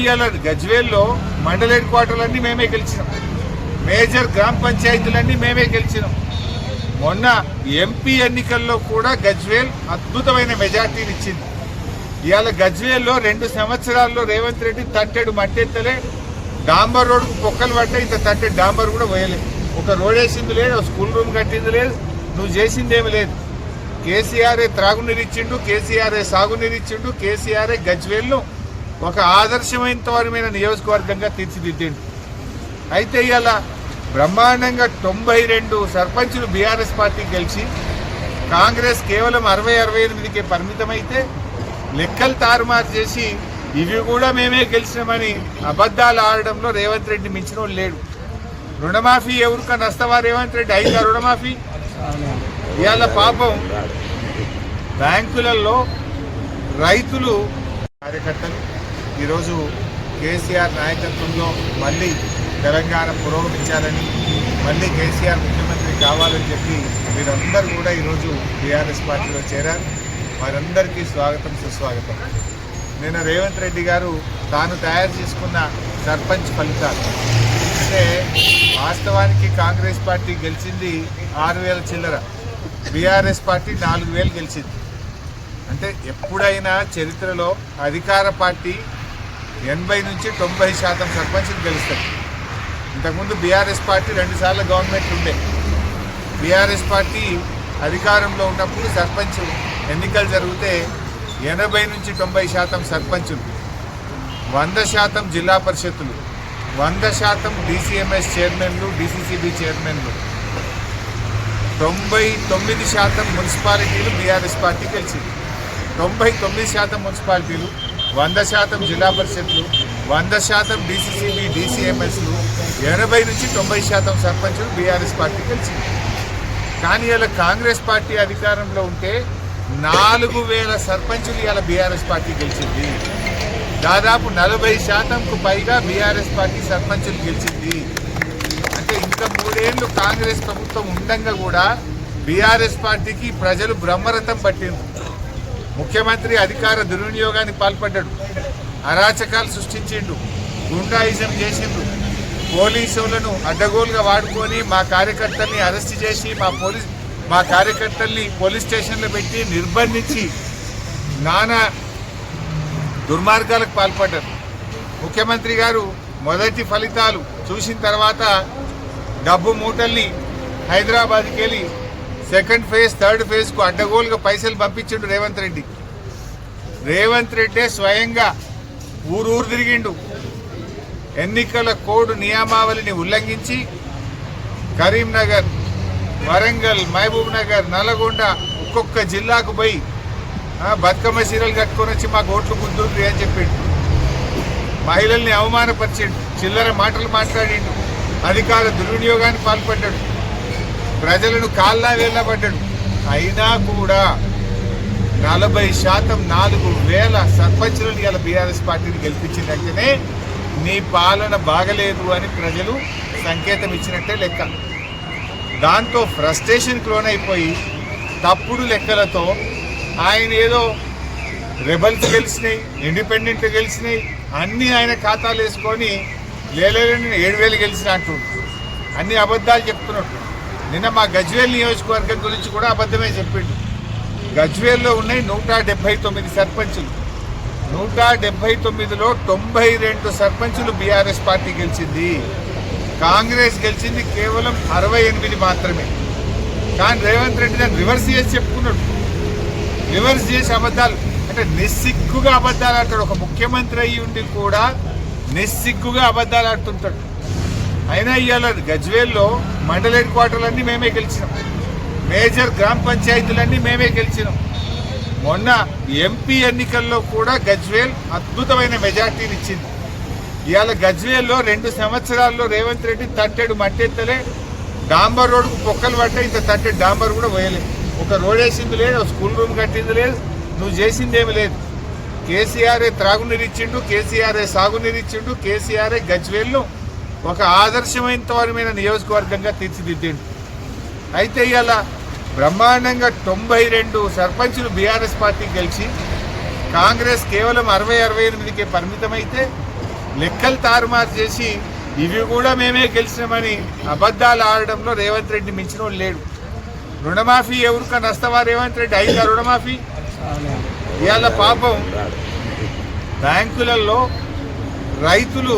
ఇవాళ గజ్వేల్లో మండల హెడ్ క్వార్టర్లన్నీ మేమే గెలిచినాం. మేజర్ గ్రామ పంచాయతీలన్నీ మేమే గెలిచినాం. మొన్న ఎంపీ ఎన్నికల్లో కూడా గజ్వేల్ అద్భుతమైన మెజార్టీని ఇచ్చింది ఇవాళ గజ్వేల్లో రెండు సంవత్సరాల్లో రేవంత్ రెడ్డి తట్టెడు మట్టెత్తలే. డాంబర్ రోడ్కు పొక్కలు పట్టే ఇంత తట్టెడు డాంబర్ కూడా పోయలేదు ఒక రోడ్ వేసింది లేదు ఒక స్కూల్ రూమ్ కట్టింది లేదు నువ్వు చేసిందేమి లేదు. కేసీఆర్ఏ త్రాగునీరు ఇచ్చిండు కేసీఆర్ఏ సాగునీరు ఇచ్చిండు కేసీఆర్ఏ గజ్వేల్ను ఒక ఆదర్శమైనమైన నియోజకవర్గంగా తీర్చిదిద్దిండు అయితే ఇవాళ బ్రహ్మాండంగా తొంభై రెండు సర్పంచులు బీఆర్ఎస్ పార్టీ గెలిచి కాంగ్రెస్ కేవలం అరవై అరవై ఎనిమిదికే పరిమితమైతే లెక్కలు తారుమారు చేసి ఇవి కూడా మేమే గెలిచినామని అబద్ధాలు ఆడడంలో రేవంత్ రెడ్డి మించిన లేడు. రుణమాఫీ ఎవరికో నష్టమా రేవంత్ రెడ్డి? అయిందా రుణమాఫీ? ఇవాళ పాపం బ్యాంకులలో రైతులు కార్యకర్తలు ఈరోజు కేసీఆర్ నాయకత్వంలో మళ్ళీ తెలంగాణ పురోగమించాలని మళ్ళీ కేసీఆర్ ముఖ్యమంత్రి కావాలని చెప్పి మీరందరూ కూడా ఈరోజు టీఆర్ఎస్ పార్టీలో చేరారు. వారందరికీ స్వాగతం సుస్వాగతం. నిన్న రేవంత్ రెడ్డి గారు తాను తయారు చేసుకున్న సర్పంచ్ ఫలితాలు. అంటే వాస్తవానికి కాంగ్రెస్ పార్టీ గెలిచింది ఆరు వేల చిల్లర. బీఆర్ఎస్ పార్టీ నాలుగు వేలు గెలిచింది. అంటే ఎప్పుడైనా చరిత్రలో అధికార పార్టీ ఎనభై నుంచి తొంభై శాతం సర్పంచ్లు గెలుస్తారు ఇంతకుముందు బీఆర్ఎస్ పార్టీ రెండుసార్లు గవర్నమెంట్ ఉండే. బీఆర్ఎస్ పార్టీ అధికారంలో ఉన్నప్పుడు సర్పంచ్ ఎన్నికలు జరిగితే ఎనభై నుంచి తొంభై శాతం సర్పంచులు వంద శాతం జిల్లా పరిషత్తులు వంద శాతం డీసీఎంఎస్ చైర్మన్లు డీసీసీబీ చైర్మన్లు. తొంభై తొమ్మిది శాతం మున్సిపాలిటీలు బీఆర్ఎస్ పార్టీ గెలిచింది. తొంభై తొమ్మిది శాతం మున్సిపాలిటీలు వంద శాతం జిల్లా పరిషత్లు వంద శాతం డీసీసీబీ డీసీఎంఎస్లు ఎనభై నుంచి తొంభై శాతం సర్పంచులు బీఆర్ఎస్ పార్టీ గెలిచింది. కానీ ఇలా కాంగ్రెస్ పార్టీ అధికారంలో ఉంటే నాలుగు వేల సర్పంచులు ఇలా బీఆర్ఎస్ పార్టీ గెలిచింది. దాదాపు నలభై శాతంకు పైగా బీఆర్ఎస్ పార్టీ సర్పంచులు గెలిచింది. అంటే ఇంకా మూడేళ్ళు కాంగ్రెస్ ప్రభుత్వం ఉండంగా కూడా బీఆర్ఎస్ పార్టీకి ప్రజలు బ్రహ్మరథం పట్టింది ముఖ్యమంత్రి అధికార దుర్వినియోగానికి పాల్పడ్డాడు. అరాచకాలు సృష్టించిండు. గుండాయిజం చేసిండు. పోలీసులను అడ్డగోలుగా వాడుకొని మా కార్యకర్తల్ని అరెస్ట్ చేసి మా పోలీస్ మా కార్యకర్తల్ని పోలీస్ స్టేషన్లో పెట్టి నిర్బంధించి నానా దుర్మార్గాలకు పాల్పడ్డారు. ముఖ్యమంత్రి గారు మొదటి ఫలితాలు చూసిన తర్వాత డబ్బు మూటల్ని హైదరాబాద్కి వెళ్ళి సెకండ్ ఫేజ్ థర్డ్ ఫేజ్కు అడ్డగోలుగా పైసలు పంపించిండు రేవంత్ రెడ్డి. రేవంత్ రెడ్డే స్వయంగా ఊరూరు తిరిగిండు. ఎన్నికల కోడ్ నియమావళిని ఉల్లంఘించి కరీంనగర్ వరంగల్ మహబూబ్ నగర్ నల్గొండ ఒక్కొక్క జిల్లాకు పోయి బతుకమ్మ చీరలు కట్టుకొని వచ్చి మాకు ఓట్లు గుర్తుంది అని చెప్పిండు. మహిళల్ని అవమానపరిచిండు. చిల్లర మాటలు మాట్లాడిండు. అధికార దుర్వినియోగానికి పాల్పడ్డాడు. ప్రజలను కాల్లా వేళ్ళబడ్డాడు అయినా కూడా నలభై శాతం నాలుగు వేల సర్పంచులను ఇలా బీఆర్ఎస్ పార్టీని గెలిపించిందంటేనే నీ పాలన బాగలేదు అని ప్రజలు సంకేతం ఇచ్చినట్టే లెక్క. దాంతో ఫ్రస్ట్రేషన్కి లోనైపోయి తప్పుడు లెక్కలతో ఆయన ఏదో రెబల్స్ గెలిచినాయి ఇండిపెండెంట్ గెలిచినాయి అన్నీ ఆయన ఖాతాలు వేసుకొని లేలేని ఏడు వేలు గెలిచిన అంటుండు అన్ని అబద్ధాలు చెప్తున్నట్టు నిన్న మా గజ్వేల్ నియోజకవర్గం గురించి కూడా అబద్ధమే చెప్పిండు. గజ్వేల్లో ఉన్నాయి నూట డెబ్బై తొమ్మిది సర్పంచులు. నూట డెబ్బై తొమ్మిదిలో తొంభై రెండు సర్పంచులు బీఆర్ఎస్ పార్టీ గెలిచింది. కాంగ్రెస్ గెలిచింది కేవలం అరవై ఎనిమిది మాత్రమే. కానీ రేవంత్ రెడ్డి దాన్ని రివర్స్ చేసి చెప్పుకున్నాడు. రివర్స్ చేసి అబద్ధాలు. అంటే నిస్సిగ్గుగా అబద్ధాలు ఆడతాడు. ఒక ముఖ్యమంత్రి అయ్యి ఉండి కూడా నిస్సిగ్గుగా అబద్ధాలు ఆడుతుంటాడు. అయినా ఇవాళ గజ్వేల్లో మండల హెడ్ క్వార్టర్లన్నీ మేమే గెలిచినాం. మేజర్ గ్రామ పంచాయతీలన్నీ మేమే గెలిచినాం. మొన్న ఎంపీ ఎన్నికల్లో కూడా గజ్వేల్ అద్భుతమైన మెజార్టీని ఇచ్చింది ఇవాళ గజ్వేల్లో రెండు సంవత్సరాల్లో రేవంత్ రెడ్డి తట్టెడు మట్టెత్తలే డాంబర్ రోడ్కు పొక్కలు పట్టే ఇంత తట్టెడు డాంబర్ కూడా పోయలేదు ఒక రోడ్ వేసింది లేదు ఒక స్కూల్ రూమ్ కట్టింది లేదు నువ్వు చేసిందేమి లేదు. కేసీఆర్ఏ త్రాగునీరు ఇచ్చిండు కేసీఆర్ఏ సాగునీరు ఇచ్చిండు కేసీఆర్ఏ గజ్వేల్ను ఒక ఆదర్శమైనమైన నియోజకవర్గంగా తీర్చిదిద్దిండు. అయితే ఇవాళ బ్రహ్మాండంగా తొంభై రెండు సర్పంచులు బీఆర్ఎస్ పార్టీ గెలిచి కాంగ్రెస్ కేవలం అరవై అరవై ఎనిమిదికే పరిమితమైతే లెక్కలు తారుమారు చేసి ఇవి కూడా మేమే గెలిచినామని అబద్ధాలు ఆడడంలో రేవంత్ రెడ్డి మించిన లేడు. రుణమాఫీ ఎవరికన్నా నష్టమా రేవంత్ రెడ్డి? అయిందా రుణమాఫీ? ఇవాళ పాపం బ్యాంకులలో రైతులు